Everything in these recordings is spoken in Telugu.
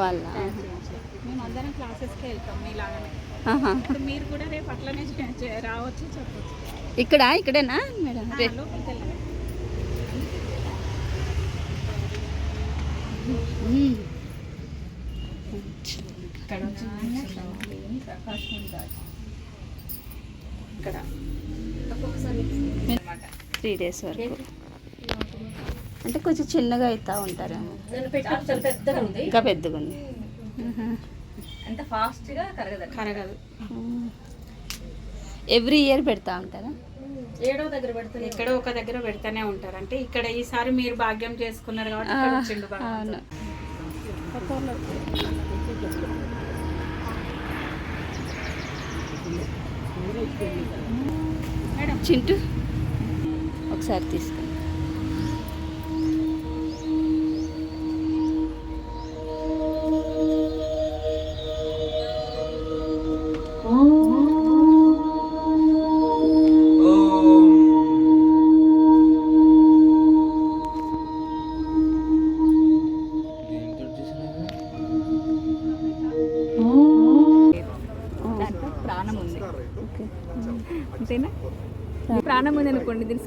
వాళ్ళ మేము అందరం క్లాసెస్కి వెళ్తాం మీలాగానే మీరు కూడా రేపు అట్లనే రావచ్చు చెప్పవచ్చు ఇక్కడ? ఇక్కడేనా? మేడం. ఇక్కడ ఇక్కడ. త్రీ డేస్ వరకు. అంటే కొంచెం చిన్నగా అవుతా ఉంటారేమో. చాలా పెద్దగా ఉంది. ఇంకా పెద్దగా ఉంది. అంత ఫాస్ట్గా కరగదు. కరగదు ఎవ్రీ ఇయర్ పెడతా ఉంటారా? ఏడో దగ్గర పెడుతుంది. ఎక్కడో ఒక దగ్గర పెడతానే ఉంటారు. అంటే ఇక్కడ ఈసారి మీరు భాగ్యం చేసుకున్నారు కాబట్టి ఇక్కడ వచ్చిండు అవును. చింటూ ఒకసారి తీసుకో.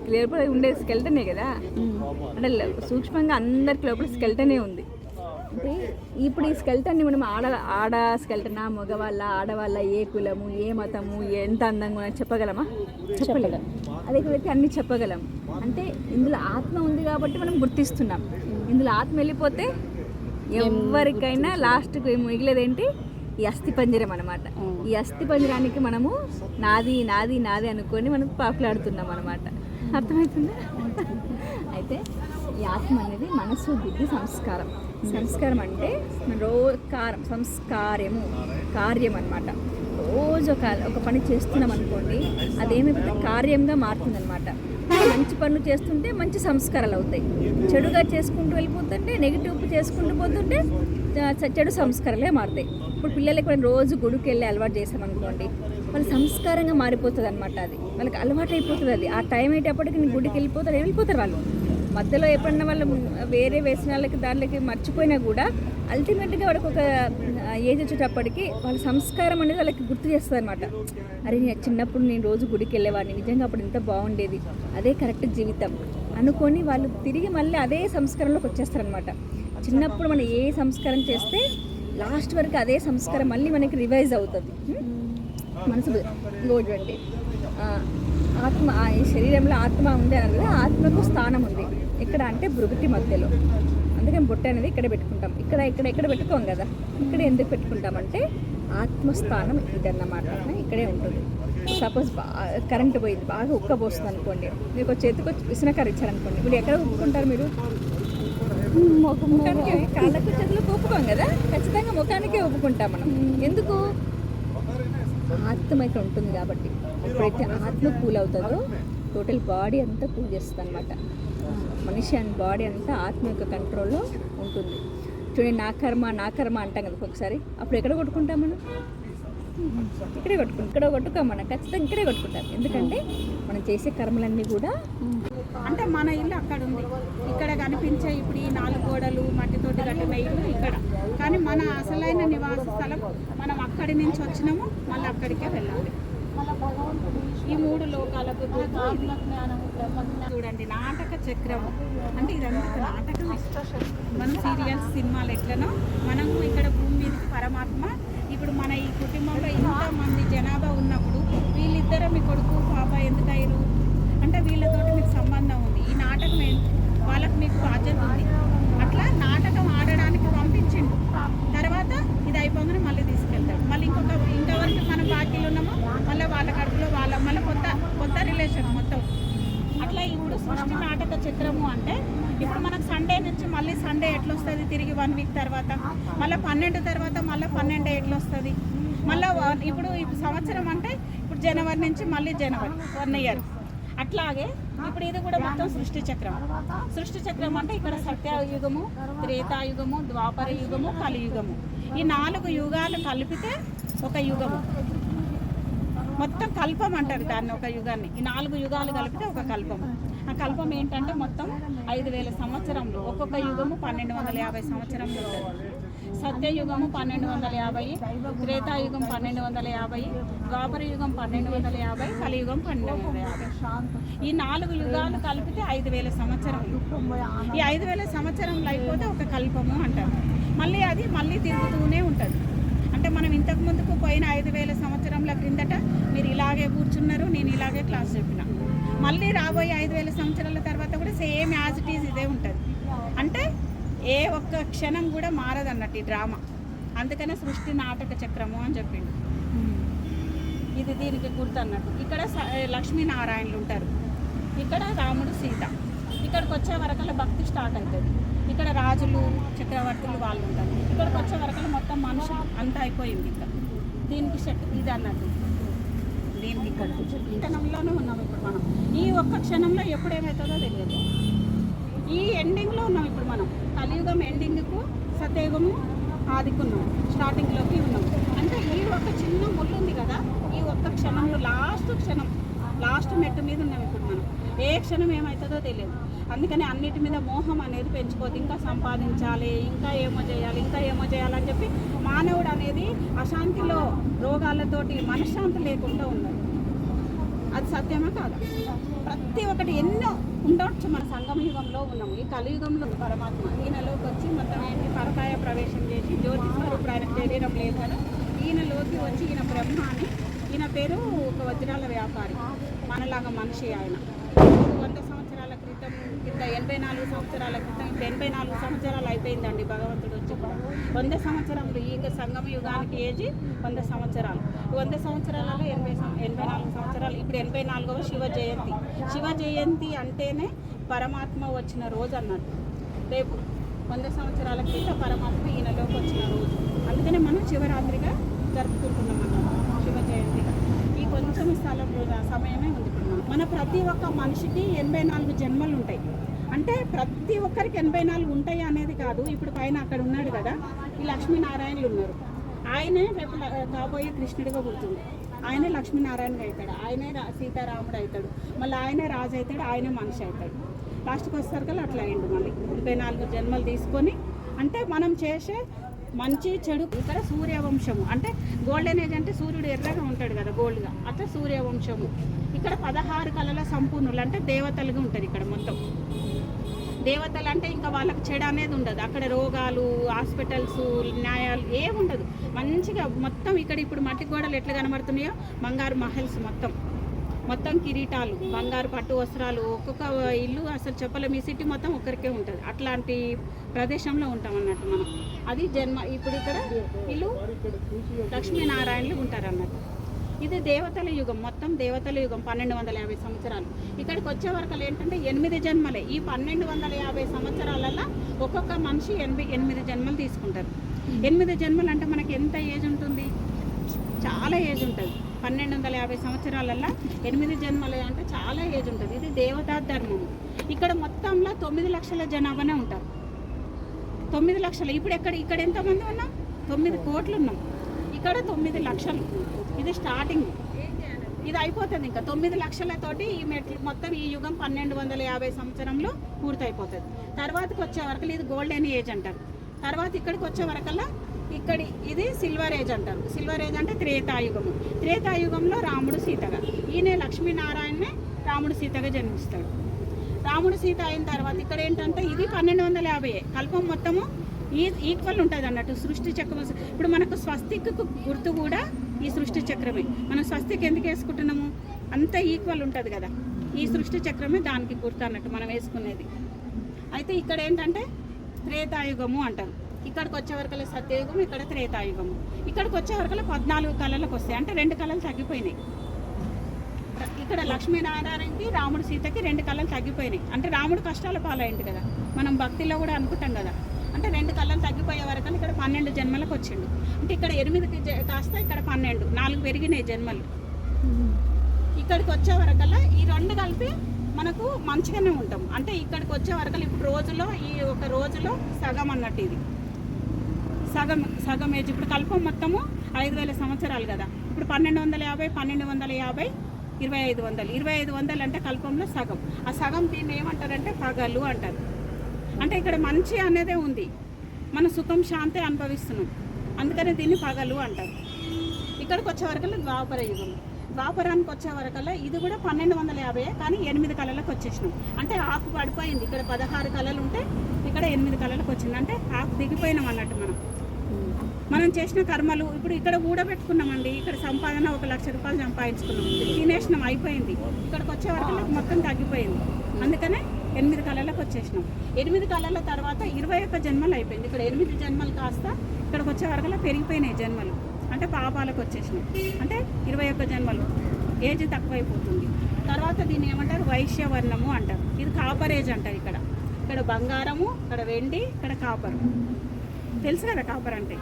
లోపల ఉండే స్కెల్టనే కదా? అంటే సూక్ష్మంగా అందరికి లోపల స్కెల్టనే ఉంది. అంటే ఇప్పుడు ఈ స్కెల్టన్ని మనం ఆడ ఆడ స్కెల్టనా మగవాళ్ళ ఆడవాళ్ళ ఏ కులము ఏ మతము ఎంత అందంగా ఉన్నది చెప్పగలమా? చెప్పలేం. అదే అయితే అన్ని చెప్పగలం. అంటే ఇందులో ఆత్మ ఉంది కాబట్టి మనం గుర్తిస్తున్నాం. ఇందులో ఆత్మ వెళ్ళిపోతే ఎవరికైనా లాస్ట్కి మిగిలేదేంటి? ఈ అస్థి పంజరం అనమాట ఈ అస్థి పంజరానికి మనము నాది నాది నాది అనుకొని మనం పాకులాడుతున్నాం అనమాట అర్థమవుతుందా? అయితే ఈ ఆత్మ అనేది మనసు బుద్ధి సంస్కారం. సంస్కారం అంటే రో కారం సంస్కార్యము కార్యం అనమాట రోజు ఒక ఒక పని చేస్తున్నాం అనుకోండి అదేమైపోతే కార్యంగా మారుతుందన్నమాట. మంచి పనులు చేస్తుంటే మంచి సంస్కారాలు అవుతాయి. చెడుగా చేసుకుంటూ వెళ్ళిపోతుంటే నెగిటివ్ చేసుకుంటూ పోతుంటే చెడు సంస్కారాలే మారుతాయి. ఇప్పుడు పిల్లలకి రోజు గుడికి వెళ్ళి అలవాటు చేసామనుకోండి వాళ్ళు సంస్కారంగా మారిపోతుంది అనమాట అది. వాళ్ళకి అలవాటు అయిపోతుంది అది ఆ టైం అయ్యేటప్పటికి నేను గుడికి వెళ్ళిపోతారు వెళ్ళిపోతారు వాళ్ళు. మధ్యలో ఎప్పుడన్నా వాళ్ళు వేరే వేసిన వాళ్ళకి దాంట్లోకి మర్చిపోయినా కూడా అల్టిమేట్గా వాళ్ళకి ఒక ఏజ్ వచ్చేటప్పటికి వాళ్ళ సంస్కారం అనేది వాళ్ళకి గుర్తు చేస్తుంది అనమాట అరే నేను చిన్నప్పుడు నేను రోజు గుడికి వెళ్ళేవాడిని. నిజంగా అప్పుడు ఎంత బాగుండేది. అదే కరెక్ట్ జీవితం అనుకొని వాళ్ళు తిరిగి మళ్ళీ అదే సంస్కారంలోకి వచ్చేస్తారనమాట చిన్నప్పుడు మనం ఏ సంస్కారం చేస్తే లాస్ట్ వరకు అదే సంస్కారం మళ్ళీ మనకి రివైజ్ అవుతుంది. మనసు చూడండి ఆత్మ ఈ శరీరంలో ఆత్మ ఉంది అన్నారు కదా ఆత్మకు స్థానం ఉంది. ఎక్కడ అంటే భృగుటి మధ్యలో. అందుకని బొట్ట అనేది ఇక్కడ పెట్టుకుంటాం. ఇక్కడ ఇక్కడ ఇక్కడ పెట్టుకోం కదా. ఇక్కడ ఎందుకు పెట్టుకుంటామంటే ఆత్మస్థానం ఇదన్నమాట. ఇక్కడే ఉంటుంది. సపోజ్ కరెంట్ పోయింది బాగా ఉక్కబోస్తుంది అనుకోండి. మీకు చేతికి వచ్చి విసనకర ఇచ్చారనుకోండి. ఇప్పుడు ఎక్కడ ఉప్పుకుంటారు మీరు? ముఖానికి కాళ్ళకు చేతులకు ఒప్పుకోం కదా. ఖచ్చితంగా ముఖానికే ఒప్పుకుంటాం మనం. ఎందుకు? ఆత్మ ఇక్కడ ఉంటుంది కాబట్టి ఎప్పుడైతే ఆత్మ కూల్ అవుతుందో టోటల్ బాడీ అంతా కూల్ చేస్తుంది అనమాట మనిషి అండ్ బాడీ అంతా ఆత్మ యొక్క కంట్రోల్లో ఉంటుంది. చూడండి నా కర్మ నా కర్మ అంటాం కదా ఒకసారి. అప్పుడు ఎక్కడ కొట్టుకుంటాం మనం? ఇక్కడే కొట్టుకుంటాం. ఇక్కడ కొట్టుకోం మనం ఖచ్చితంగా ఇక్కడే కొట్టుకుంటాం. ఎందుకంటే మనం చేసే కర్మలన్నీ కూడా అంటే మన ఇల్లు అక్కడ ఉంది ఇక్కడ కనిపించే ఇప్పుడు ఈ నాలుగు గోడలు మట్టితోటి కట్టిన ఇల్లు ఇక్కడ. కానీ మన అసలైన నివాస స్థలం మనం అక్కడి నుంచి వచ్చినాము మళ్ళీ అక్కడికే వెళ్ళాలి. ఈ మూడు లోకాలకు చూడండి నాటక చక్రము. అంటే ఇదంతా నాటకం? మనం సీరియల్స్ సినిమాలు ఎట్లనో మనము ఇక్కడ భూమి మీదకి పరమాత్మ. ఇప్పుడు మన ఈ కుటుంబంలో ఇంతమంది జనాభా ఉన్నప్పుడు వీళ్ళిద్దరు మీ కొడుకు పాప ఎందుకయ్యారు అంటే వీళ్ళతోటి మీకు సంబంధం ఉంది. ఈ నాటకం ఏంటి వాళ్ళకి మీకు బాధ్యత ఉంది. అట్లా నాటకం ఆడడానికి పంపించిండు. తర్వాత ఇది అయిపోగానే మళ్ళీ తీసుకెళ్తాడు. మళ్ళీ ఇంకొక ఇంకెవరికి మనం బాకీలు ఉన్నామో మళ్ళీ వాళ్ళ కడుపులో వాళ్ళ మళ్ళీ కొత్త కొత్త రిలేషన్ మొత్తం. అట్లా ఇప్పుడు సృష్టి నాటక చిత్రము అంటే ఇప్పుడు మనకు సండే నుంచి మళ్ళీ సండే ఎట్లా వస్తుంది తిరిగి వన్ వీక్ తర్వాత. మళ్ళీ పన్నెండు తర్వాత మళ్ళీ పన్నెండు ఎట్లా వస్తుంది మళ్ళీ ఇప్పుడు సంవత్సరం అంటే ఇప్పుడు జనవరి నుంచి మళ్ళీ జనవరి వన్ ఇయర్ అట్లాగే ఇప్పుడు ఇది కూడా మొత్తం సృష్టి చక్రం. సృష్టి చక్రం అంటే ఇక్కడ సత్యయుగము త్రేతాయుగము ద్వాపర యుగము కలియుగము. ఈ నాలుగు యుగాలు కలిపితే ఒక యుగము. మొత్తం కల్పం అంటారు దాన్ని ఒక యుగాన్ని. ఈ నాలుగు యుగాలు కలిపితే ఒక కల్పం ఆ కల్పం ఏంటంటే మొత్తం ఐదు వేల సంవత్సరంలో ఒక్కొక్క యుగము పన్నెండు వందల యాభై సంవత్సరంలో ఉంటుంది. సత్యయుగము పన్నెండు వందల యాభై త్రేతాయుగం పన్నెండు వందల యాభై ద్వాపర యుగం పన్నెండు వందల యాభై కలియుగం పన్నెండు వందల యాభై. ఈ నాలుగు యుగాలు కలిపితే ఐదు వేల సంవత్సరం. ఈ ఐదు వేల సంవత్సరంలో అయిపోతే ఒక కల్పము అంటారు. మళ్ళీ అది మళ్ళీ తిరుగుతూనే ఉంటుంది. అంటే మనం ఇంతకు ముందుకు పోయిన ఐదు వేల సంవత్సరంల క్రిందట మీరు ఇలాగే కూర్చున్నారు నేను ఇలాగే క్లాస్ చెప్పిన. మళ్ళీ రాబోయే ఐదు వేల సంవత్సరాల తర్వాత కూడా సేమ్ యాజ్ ఇట్ ఈజ్ ఇదే ఉంటుంది అంటే ఏ ఒక్క క్షణం కూడా మారదన్నట్టు ఈ డ్రామా. అందుకనే సృష్టి నాటక చక్రము అని చెప్పిండు. ఇది దీనికి గుర్తు అన్నట్టు ఇక్కడ స- లక్ష్మీనారాయణలు ఉంటారు. ఇక్కడ రాముడు సీత. ఇక్కడికి వచ్చే వరకల్లా భక్తి స్టార్ట్ అవుతుంది ఇక్కడ రాజులు చక్రవర్తులు వాళ్ళు ఉంటారు. ఇక్కడికి వచ్చే వరకల్లా మొత్తం మనుషులు అంతా అయిపోయింది ఇక్కడ. దీనికి శక్తి ఇది అన్నట్టు దీనికి ఇక్కడ. క్షణంలోనే ఉన్నాం ఇప్పుడు మనం. ఈ ఒక్క క్షణంలో ఎప్పుడు ఏమవుతుందో తెలియదు. ఈ ఎండింగ్లో ఉన్నాం ఇప్పుడు మనం. కలియుగం ఎండింగ్కు సతయుగము ఆదికున్నాం స్టార్టింగ్లోకి ఉన్నాం. అంటే ఈ ఒక్క చిన్న ముళ్ళు ఉంది కదా ఈ ఒక్క క్షణంలో లాస్ట్ క్షణం లాస్ట్ మెట్టు మీద ఉన్నాం ఇప్పుడు మనం. ఏ క్షణం ఏమవుతుందో తెలియదు. అందుకని అన్నిటి మీద మోహం అనేది పెంచుకోవద్దు. ఇంకా సంపాదించాలి ఇంకా ఏమో చేయాలి ఇంకా ఏమో చేయాలని చెప్పి మానవుడు అనేది అశాంతిలో రోగాలతోటి మనశ్శాంతి లేకుండా ఉన్నాడు అది సత్యమా కాదు? ప్రతి ఒక్కటి ఎన్నో ఉండొచ్చు మన సంగమ యుగంలో ఉన్నాము. ఈ కలియుగంలో పరమాత్మ ఈయనలోకి వచ్చి మొత్తం ఏంటి పరకాయ ప్రవేశం చేసి జ్యోతి స్వరూపుడు ఆయన శరీరం లేదు ఈయనలోకి వచ్చి ఈయన బ్రహ్మ అని ఈయన పేరు ఒక వజ్రాల వ్యాపారి. మనలాగా మనిషి ఆయన. వంద క్రితం కింద ఎనభై నాలుగు సంవత్సరాల క్రితం ఇప్పుడు ఎనభై నాలుగు సంవత్సరాలు అయిపోయిందండి భగవంతుడు వచ్చి వంద సంవత్సరంలో ఈ సంగమ యుగానికి ఏజీ వంద సంవత్సరాలు. వంద సంవత్సరాలలో ఎనభై ఎనభై నాలుగు సంవత్సరాలు ఇప్పుడు ఎనభై నాలుగవ శివ జయంతి. శివ జయంతి అంటేనే పరమాత్మ వచ్చిన రోజు అన్నట్టు రేపు వంద సంవత్సరాల క్రితం పరమాత్మ ఈయనలోకి వచ్చిన రోజు. అందుకనే మనం శివరాత్రిగా జరుపుకుంటున్నాం అన్నమాట. శివ జయంతిగా. ఈ కొంచెం స్థలం సమయమే ఉంది. మన ప్రతి ఒక్క మనిషికి ఎనభై నాలుగు జన్మలు ఉంటాయి. అంటే ప్రతి ఒక్కరికి ఎనభై నాలుగు ఉంటాయి అనేది కాదు. ఇప్పుడు పైన అక్కడ ఉన్నాడు కదా ఈ లక్ష్మీనారాయణలు ఉన్నారు. ఆయనే రేపు కాబోయే కృష్ణుడిగా పుడుతుంది. ఆయనే లక్ష్మీనారాయణగా అవుతాడు. ఆయనే సీతారాముడు అవుతాడు. మళ్ళీ ఆయనే రాజు అవుతాడు ఆయనే మనిషి అవుతాడు. లాస్ట్కి వచ్చేసరికి అట్లా అయిండు మళ్ళీ. ముప్పై నాలుగు జన్మలు తీసుకొని అంటే మనం చేసే మంచి చెడు ఇక్కడ సూర్యవంశము. అంటే గోల్డెన్ ఏజ్ అంటే సూర్యుడు ఎర్రగా ఉంటాడు కదా గోల్డ్గా అట్లా సూర్యవంశము. ఇక్కడ పదహారు కళల సంపూర్ణులు అంటే దేవతలుగా ఉంటుంది ఇక్కడ మొత్తం. దేవతలు అంటే ఇంకా వాళ్ళకి చెడు అనేది ఉండదు. అక్కడ రోగాలు హాస్పిటల్స్ న్యాయాలు ఏముండదు మంచిగా మొత్తం ఇక్కడ ఇప్పుడు మట్టి గోడలు ఎట్లా కనబడుతున్నాయో? బంగారు మహల్స్ మొత్తం. మొత్తం కిరీటాలు బంగారు పట్టు వస్త్రాలు ఒక్కొక్క ఇల్లు అసలు చెప్పలేము ఈ సిటీ మొత్తం ఒక్కరికే ఉంటుంది. అట్లాంటి ప్రదేశంలో ఉంటాం అన్నట్టు మనం. అది జన్మ ఇప్పుడు ఇక్కడ ఇల్లు లక్ష్మీనారాయణలు ఉంటారు అన్నట్టు ఇది దేవతల యుగం. మొత్తం దేవతల యుగం పన్నెండు వందల యాభై సంవత్సరాలు. ఇక్కడికి వచ్చే వరకు ఏంటంటే ఎనిమిది జన్మలే. ఈ పన్నెండు వందల యాభై సంవత్సరాలలో ఒక్కొక్క మనిషి ఎనిమిది ఎనిమిది జన్మలు తీసుకుంటారు. ఎనిమిది జన్మలు అంటే మనకి ఎంత ఏజ్ ఉంటుంది? చాలా ఏజ్ ఉంటుంది. పన్నెండు వందల యాభై సంవత్సరాలల్లో ఎనిమిది జన్మలు అంటే చాలా ఏజ్ ఉంటుంది. ఇది దేవతా ధర్మం ఇక్కడ మొత్తంలో తొమ్మిది లక్షల జనాభానే ఉంటారు. తొమ్మిది లక్షలు. ఇప్పుడు ఎక్కడ ఇక్కడ ఎంతమంది ఉన్నాం? తొమ్మిది కోట్లు ఉన్నాం. ఇక్కడ తొమ్మిది లక్షలు. ఇది స్టార్టింగ్. ఇది అయిపోతుంది ఇంకా. తొమ్మిది లక్షలతోటి ఈ మెట్లు మొత్తం ఈ యుగం పన్నెండు వందల యాభై సంవత్సరంలో పూర్తయిపోతుంది. తర్వాతకి వచ్చే వరకు ఇది గోల్డెన్ ఏజ్ అంటారు. తర్వాత ఇక్కడికి వచ్చే వరకల్లా ఇక్కడి ఇది సిల్వర్ ఏజ్ అంటారు. సిల్వర్ ఏజ్ అంటే త్రేతాయుగము. త్రేతాయుగంలో రాముడు సీతగా. ఈయన లక్ష్మీనారాయణనే రాముడు సీతగా జన్మిస్తాడు. రాముడు సీత అయిన తర్వాత ఇక్కడ ఏంటంటే ఇది పన్నెండు వందల యాభై కల్పం మొత్తము ఈ ఈక్వల్ ఉంటుంది అన్నట్టు సృష్టి చక్రం ఇప్పుడు మనకు స్వస్తిక్కు గుర్తు కూడా ఈ సృష్టి చక్రమే. మనం స్వస్తికి ఎందుకు వేసుకుంటున్నాము? అంత ఈక్వల్ ఉంటుంది కదా. ఈ సృష్టి చక్రమే దానికి గుర్తు అన్నట్టు మనం వేసుకునేది. అయితే ఇక్కడ ఏంటంటే త్రేతాయుగము అంటారు. ఇక్కడికి వచ్చే వరకల సత్యయుగం ఇక్కడ త్రేతాయుగము. ఇక్కడికి వచ్చే వరకల పద్నాలుగు కళలకు వస్తాయి. అంటే రెండు కళలు తగ్గిపోయినాయి. ఇక్కడ లక్ష్మీనారాయణకి రాముడు సీతకి రెండు కళలు తగ్గిపోయినాయి. అంటే రాముడు కష్టాల పాలైంది కదా. మనం భక్తిలో కూడా అనుకుంటాం కదా. అంటే రెండు కళ్ళలు తగ్గిపోయే వరకు ఇక్కడ పన్నెండు జన్మలకు వచ్చిండు. అంటే ఇక్కడ ఎనిమిదికి కాస్త ఇక్కడ పన్నెండు నాలుగు పెరిగినాయి జన్మలు. ఇక్కడికి వచ్చే వరకల్లా ఈ రెండు కలిపి మనకు మంచిగానే ఉంటాం అంటే ఇక్కడికి వచ్చే వరకల్లా ఇప్పుడు రోజులో ఈ ఒక రోజులో సగం అన్నట్టు ఇది. సగం సగం ఏజ్. ఇప్పుడు కల్పం మొత్తము ఐదు వేల సంవత్సరాలు కదా. ఇప్పుడు పన్నెండు వందల యాభై పన్నెండు వందల యాభై ఇరవై ఐదు వందలు. ఇరవై ఐదు వందలు అంటే కల్పంలో సగం. ఆ సగం దీన్ని ఏమంటారంటే పగలు అంటారు. అంటే ఇక్కడ మంచి అనేదే ఉంది. మన సుఖం శాంతి అనుభవిస్తున్నాం. అందుకనే దీన్ని పగలు అంటారు. ఇక్కడికి వచ్చే వరకల్లా ద్వాపర యుగం. ద్వాపరానికి వచ్చే వరకల్లా ఇది కూడా పన్నెండు వందల యాభై కానీ ఎనిమిది కళలకు వచ్చేసినాం. అంటే ఆకు పడిపోయింది. ఇక్కడ పదహారు కళలు ఉంటే ఇక్కడ ఎనిమిది కళలకు వచ్చింది. అంటే ఆకు దిగిపోయినాం అన్నట్టు మనం. మనం చేసిన కర్మలు ఇప్పుడు ఇక్కడ కూడబెట్టుకున్నామండి ఇక్కడ సంపాదన ఒక లక్ష రూపాయలు సంపాదించుకున్నాం. తినేసినాం అయిపోయింది. ఇక్కడికి వచ్చే వరకు మొత్తం తగ్గిపోయింది. అందుకనే ఎనిమిది కళలకు వచ్చేసినాం. ఎనిమిది కళల తర్వాత ఇరవై ఒక్క జన్మలు అయిపోయింది. ఇక్కడ ఎనిమిది జన్మలు కాస్త ఇక్కడికి వచ్చే వరకల్లా పెరిగిపోయినాయి జన్మలు. అంటే పాపాలకు వచ్చేసినాం. అంటే ఇరవై ఒక్క జన్మలు. ఏజ్ తక్కువైపోతుంది. తర్వాత దీన్ని ఏమంటారు? వైశ్యవర్ణము అంటారు. ఇది కాపర్ ఏజ్ అంటారు ఇక్కడ. ఇక్కడ బంగారము ఇక్కడ వెండి ఇక్కడ కాపర్. తెలుసు కదా కాపర్ అంటే?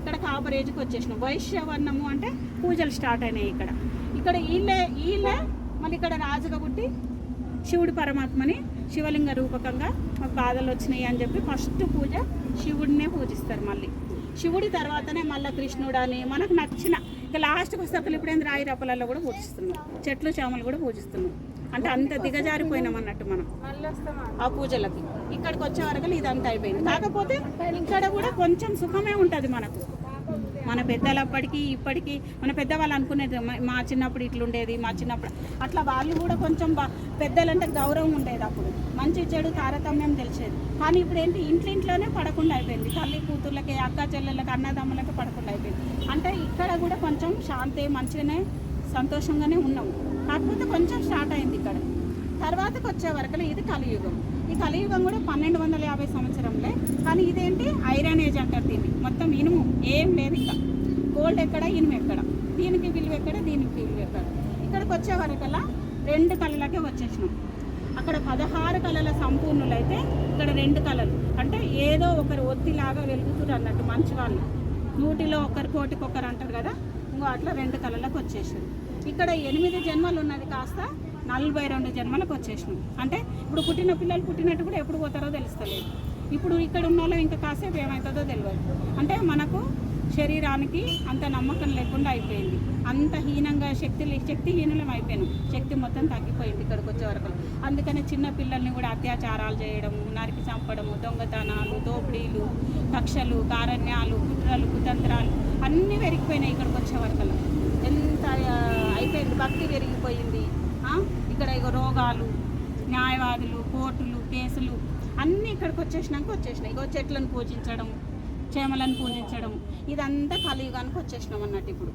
ఇక్కడ కాపరేజ్కి వచ్చేసిన వచ్చేసినాం. వైశ్యవర్ణము అంటే పూజలు స్టార్ట్ అయినాయి ఇక్కడ. ఇక్కడ వీళ్ళే వీళ్ళే మళ్ళీ ఇక్కడ రాజుగా పుట్టి శివుడు పరమాత్మని శివలింగ రూపకంగా మాకు బాధలు వచ్చినాయి అని చెప్పి ఫస్ట్ పూజ శివుడినే పూజిస్తారు మళ్ళీ. శివుడి తర్వాతనే మళ్ళీ కృష్ణుడు అని మనకు నచ్చిన ఇక లాస్ట్కి వస్తే అసలు రాయి రప్పలలో కూడా పూజిస్తున్నాం. చెట్లు చేమలు కూడా పూజిస్తున్నాం. అంటే అంత దిగజారిపోయినాం అన్నట్టు మనం. ఆ పూజలకి. ఇక్కడికి వచ్చే వరకు ఇదంతా అయిపోయింది. కాకపోతే ఇక్కడ కూడా కొంచెం సుఖమే ఉంటుంది మనకు. మన పెద్దలప్పటికీ ఇప్పటికీ మన పెద్దవాళ్ళు అనుకునేది "మా- మా చిన్నప్పుడు ఇట్లుండేది మా చిన్నప్పుడు. అట్లా వాళ్ళు కూడా కొంచెం బా పెద్దలంటే గౌరవం ఉండేది అప్పుడు. మంచి చెడు తారతమ్యం తెలిసేది. కానీ ఇప్పుడు ఏంటి ఇంట్లోనే పడకుండా అయిపోయింది. తల్లి కూతుర్లకి అక్క చెల్లెళ్ళకి అన్నదమ్ములకి పడకుండా అయిపోయింది. అంటే ఇక్కడ కూడా కొంచెం శాంతి మంచిగానే సంతోషంగానే ఉన్నాము కాకపోతే కొంచెం స్టార్ట్ అయింది ఇక్కడ. తర్వాతకు వచ్చే వరకు ఇది కలియుగం. ఈ కలియుగం కూడా పన్నెండు వందల యాభై సంవత్సరంలే. కానీ ఇదేంటి? ఐరన్ ఏజ్ అంటారు దీన్ని. మొత్తం ఇనుము. ఏం లేదు ఇంకా గోల్డ్ ఎక్కడ? ఇనుము ఎక్కడ? దీనికి విలువ ఎక్కడ? దీనికి విలువ ఎక్కడ? ఇక్కడికి వచ్చే వరకల్లా రెండు కళలకే వచ్చేసినాం. అక్కడ పదహారు కళల సంపూర్ణులైతే ఇక్కడ రెండు కళలు అంటే ఏదో ఒకరు ఒత్తిలాగా వెలుగుతున్నారు అన్నట్టు మంచి వాళ్ళు. నూటిలో ఒకరు కోటికి ఒకరు అంటారు కదా ఇంకో అట్లా రెండు కళలకు వచ్చేసారు ఇక్కడ ఎనిమిది జన్మలు ఉన్నది కాస్త నలభై రెండు జన్మలకు వచ్చేసినాం. అంటే ఇప్పుడు పుట్టిన పిల్లలు పుట్టినట్టు కూడా ఎప్పుడు పోతారో తెలుస్తలేదు. ఇప్పుడు ఇక్కడ ఉన్న వాళ్ళు ఇంకా కాసేపు ఏమవుతుందో తెలియదు. అంటే మనకు శరీరానికి అంత నమ్మకం లేకుండా అయిపోయింది. అంత హీనంగా శక్తి శక్తిహీనులం అయిపోయాను. శక్తి మొత్తం తగ్గిపోయింది ఇక్కడికి వచ్చే వరకు. అందుకని చిన్న పిల్లల్ని కూడా అత్యాచారాలు చేయడము నరికి చంపడము దొంగతనాలు దోపిడీలు కక్షలు కారణ్యాలు కుట్రలు కుతంత్రాలు అన్నీ పెరిగిపోయినాయి ఇక్కడికి వచ్చే వరకు. ఎంత అయిపోయింది భక్తి పెరిగిపోయింది. ఇక్కడ ఇగో రోగాలు న్యాయవాదులు కోర్టులు కేసులు అన్నీ ఇక్కడికి వచ్చేసినాక వచ్చేసినాయి. ఇగో చెట్లను పూజించడం చేమలను పూజించడం. ఇదంతా కలియుగానికి వచ్చేసినాం అన్నట్టు ఇప్పుడు.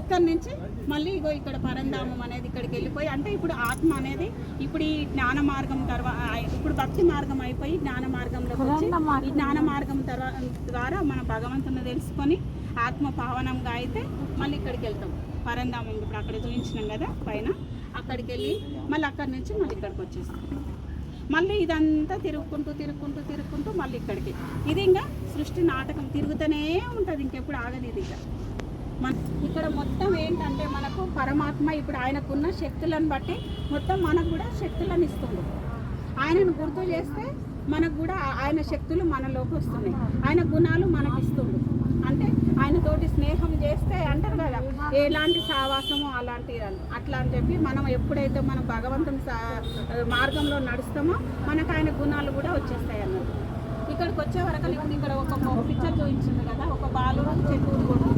ఇక్కడ నుంచి మళ్ళీ ఇగో ఇక్కడ పరంధామం అనేది ఇక్కడికి వెళ్ళిపోయి అంటే ఇప్పుడు ఆత్మ అనేది ఇప్పుడు ఈ జ్ఞాన మార్గం తర్వాత ఇప్పుడు భక్తి మార్గం అయిపోయి జ్ఞాన మార్గంలోకి వచ్చి ఈ జ్ఞాన మార్గం ద్వారా మన భగవంతుని తెలుసుకొని ఆత్మ పావనంగా అయితే మళ్ళీ ఇక్కడికి వెళ్తాం. పరంధామం ఇప్పుడు అక్కడ చూపించినాం కదా పైన. అక్కడికి వెళ్ళి మళ్ళీ అక్కడి నుంచి మళ్ళీ ఇక్కడికి వచ్చేస్తాం. మళ్ళీ ఇదంతా తిరుగుకుంటూ తిరుగుకుంటూ తిరుగుకుంటూ మళ్ళీ ఇక్కడికి. ఇది ఇంకా సృష్టి నాటకం తిరుగుతూనే ఉంటుంది ఇంకెప్పుడు ఆగదు ఇది ఇక. మన ఇక్కడ మొత్తం ఏంటంటే మనకు పరమాత్మ ఇప్పుడు ఆయనకున్న శక్తులను బట్టి మొత్తం మనకు కూడా శక్తులను ఇస్తుంది. ఆయనను గుర్తు చేస్తే మనకు కూడా ఆయన శక్తులు మనలోకి వస్తున్నాయి. ఆయన గుణాలు మనకి ఇస్తుండు ఆయనతోటి స్నేహం చేస్తే అంటారు కదా ఎలాంటి సావాసము అలాంటి అట్లా అని చెప్పి మనం ఎప్పుడైతే మనం భగవంతుని సా- మార్గంలో నడుస్తామో మనకు ఆయన గుణాలు కూడా వచ్చేస్తాయి అన్నమాట. ఇక్కడికి వచ్చే వరకు ఇప్పుడు ఇక్కడ ఒక పిక్చర్ చూపించింది కదా ఒక బాలు చెట్టు కూడా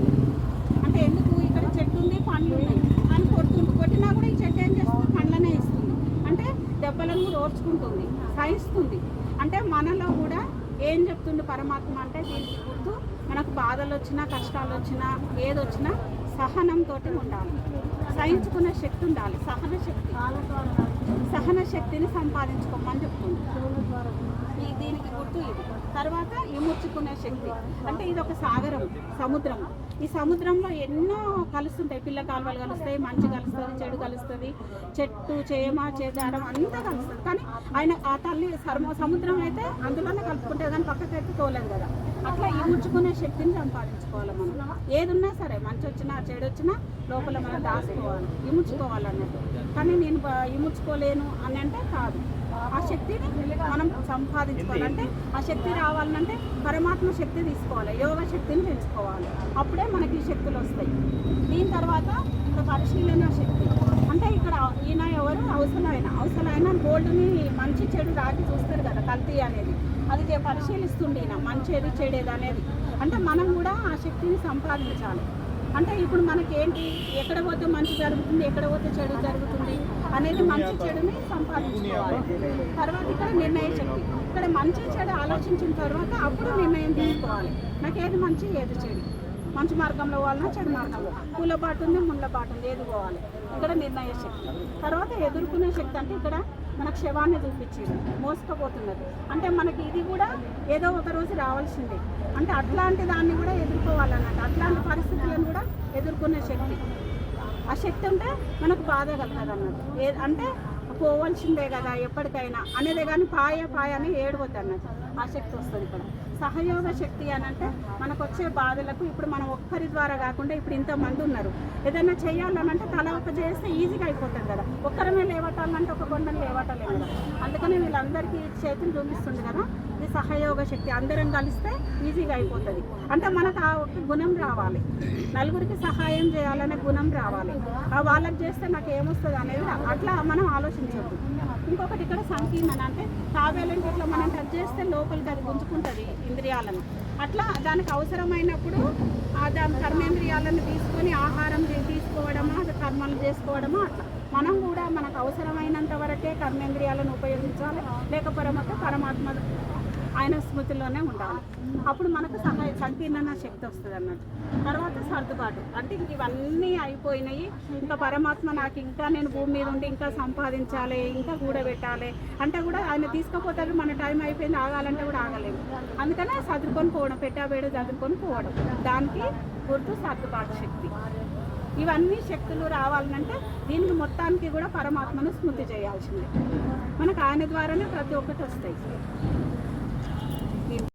అంటే ఎందుకు ఇక్కడ చెట్టు ఉంది పండ్లు ఉన్నాయి అని కొడుతుంది కొట్టినా కూడా ఈ చెట్టు ఏం చేస్తుంది? పండ్లనే ఇస్తుంది. అంటే దెబ్బలను కూడా ఓర్చుకుంటుంది సహిస్తుంది. అంటే మనలో కూడా ఏం చెప్తుంది పరమాత్మ అంటే దీనికి మనకు బాధలు వచ్చినా కష్టాలు వచ్చినా ఏదొచ్చినా సహనంతో ఉండాలి. సహించుకునే శక్తి ఉండాలి. సహన శక్తి. సహన శక్తిని సంపాదించుకోమని చెప్తుంది. ఈ దీనికి గుర్తు ఇది. తర్వాత ఇముర్చుకునే శక్తి. అంటే ఇది ఒక సాగరం సముద్రం. ఈ సముద్రంలో ఎన్నో కలుస్తుంటాయి. పిల్ల కాలువలు కలుస్తాయి మంచి కలుస్తుంది చెడు కలుస్తుంది. చెట్టు చేమ చేదారం అంతా కలుస్తుంది. కానీ ఆయన ఆ తల్లి సర్మ సముద్రం అయితే అందులోనే కలుపుకుంటే కానీ పక్కకైతే తోలేదు కదా. అట్లా ఊడ్చుకునే శక్తిని సంపాదించుకోవాలి మనం. ఏదున్నా సరే మంచి వచ్చినా చెడు వచ్చినా లోపల మనం దాచుకోవాలి ఇముడ్చుకోవాలి అన్నట్టు కానీ నేను ఇముచ్చుకోలేను ఇముడ్చుకోలేను అని అంటే కాదు. ఆ శక్తిని మనం సంపాదించుకోవాలంటే ఆ శక్తి రావాలంటే పరమాత్మ శక్తి తీసుకోవాలి యోగ శక్తిని పెంచుకోవాలి. అప్పుడే మనకి ఈ శక్తులు వస్తాయి. దీని తర్వాత ఇక్కడ పరిశీలన శక్తి. అంటే ఇక్కడ ఈయన ఎవరు? అవసరమైన అవసరమైన గోల్డ్ని మంచి చెడు రాకి చూస్తారు కదా కల్తీ అనేది. అది పరిశీలిస్తుండే మంచి ఏది చెడేది అనేది. అంటే మనం కూడా ఆ శక్తిని సంపాదించాలి. అంటే ఇప్పుడు మనకేంటి? ఎక్కడ పోతే మంచి జరుగుతుంది ఎక్కడ పోతే చెడు జరుగుతుంది అనేది మంచి చెడుని సంపాదించుకోవాలి. తర్వాత ఇక్కడ నిర్ణయ శక్తి. ఇక్కడ మంచి చెడు ఆలోచించిన తర్వాత అప్పుడు నిర్ణయం తీసుకోవాలి. నాకు ఏది మంచి ఏది చెడు? మంచి మార్గంలో పోవాలన్నా చెడు మార్గంలో. పూలబాటు ఉంది ముళ్ళబాటు ఉంది ఏది పోవాలి? ఇక్కడ నిర్ణయ శక్తి. తర్వాత ఎదుర్కొనే శక్తి అంటే ఇక్కడ మన క్షవాన్ని చూపించింది మోసుకుపోతున్నది అంటే మనకి ఇది కూడా ఏదో ఒక రోజు రావాల్సిందే. అంటే అట్లాంటి దాన్ని కూడా ఎదుర్కోవాలన్నట్టు అట్లాంటి పరిస్థితులను కూడా ఎదుర్కొనే శక్తి. ఆ శక్తి ఉంటే మనకు బాధ కలగదు అన్నట్టు ఏ అంటే పోవాల్సిందే కదా ఎప్పటికైనా. అనేదే కానీ పాయ పాయ అని ఏడవద్దు అన్నట్టు ఆ శక్తి వస్తుంది ఇక్కడ. సహయోగ శక్తి అని అంటే మనకు వచ్చే బాధలకు ఇప్పుడు మనం ఒక్కరి ద్వారా కాకుండా ఇప్పుడు ఇంతమంది ఉన్నారు. ఏదైనా చేయాలనంటే తల ఒక చేస్తే ఈజీగా అయిపోతుంది కదా. ఒక్కరమే కొండలంటే ఒక కొండను లేవటలేదు కదా. అందుకని వీళ్ళందరికీ చేతులు చూపిస్తుంది కదా. ఇది సహయోగ శక్తి. అందరం కలిస్తే ఈజీగా అయిపోతుంది. అంటే మనకు ఆ గుణం రావాలి. నలుగురికి సహాయం చేయాలనే గుణం రావాలి. ఆ వాళ్ళకి చేస్తే నాకు ఏమొస్తుంది అనేది అట్లా మనం ఆలోచించద్దు. ఇంకొకటి ఇక్కడ సంకీర్ణన అంటే తాబేలంటే ఇట్లా మనం టచ్ చేస్తే లోపలికి అది గుంజుకుంటుంది ఇంద్రియాలను. అట్లా దానికి అవసరమైనప్పుడు ఆ దాని కర్మేంద్రియాలను తీసుకొని ఆహారం తీసుకోవడమా కర్మలు చేసుకోవడమా అట్లా. మనం కూడా మనకు అవసరమైనంత వరకే కర్మేంద్రియాలను ఉపయోగించాలి లేకపోతే పరమాత్మ ఆయన స్మృతిలోనే ఉండాలి. అప్పుడు మనకు సహాయ సంకీర్ణన శక్తి వస్తుంది అన్నట్టు. తర్వాత సర్దుబాటు. అంటే ఇంక ఇవన్నీ అయిపోయినాయి. ఇంకా పరమాత్మ నాకు ఇంకా నేను భూమి మీద ఉండి ఇంకా సంపాదించాలి ఇంకా కూడబెట్టాలి. అంటే కూడా ఆయన తీసుకుపోతారు మన టైం అయిపోయింది ఆగాలంటే కూడా ఆగలేము. అందుకనే సర్దుకొని పోవడం పెట్టాబేడు చదువుకొని పోవడం. దానికి గుర్తు సర్దుబాటు శక్తి. ఇవన్నీ శక్తులు రావాలంటే దీనికి మొత్తానికి కూడా పరమాత్మను స్మృతి చేయాల్సిందే. మనకు ఆయన ద్వారానే ప్రతి ఒక్కటి వస్తాయి.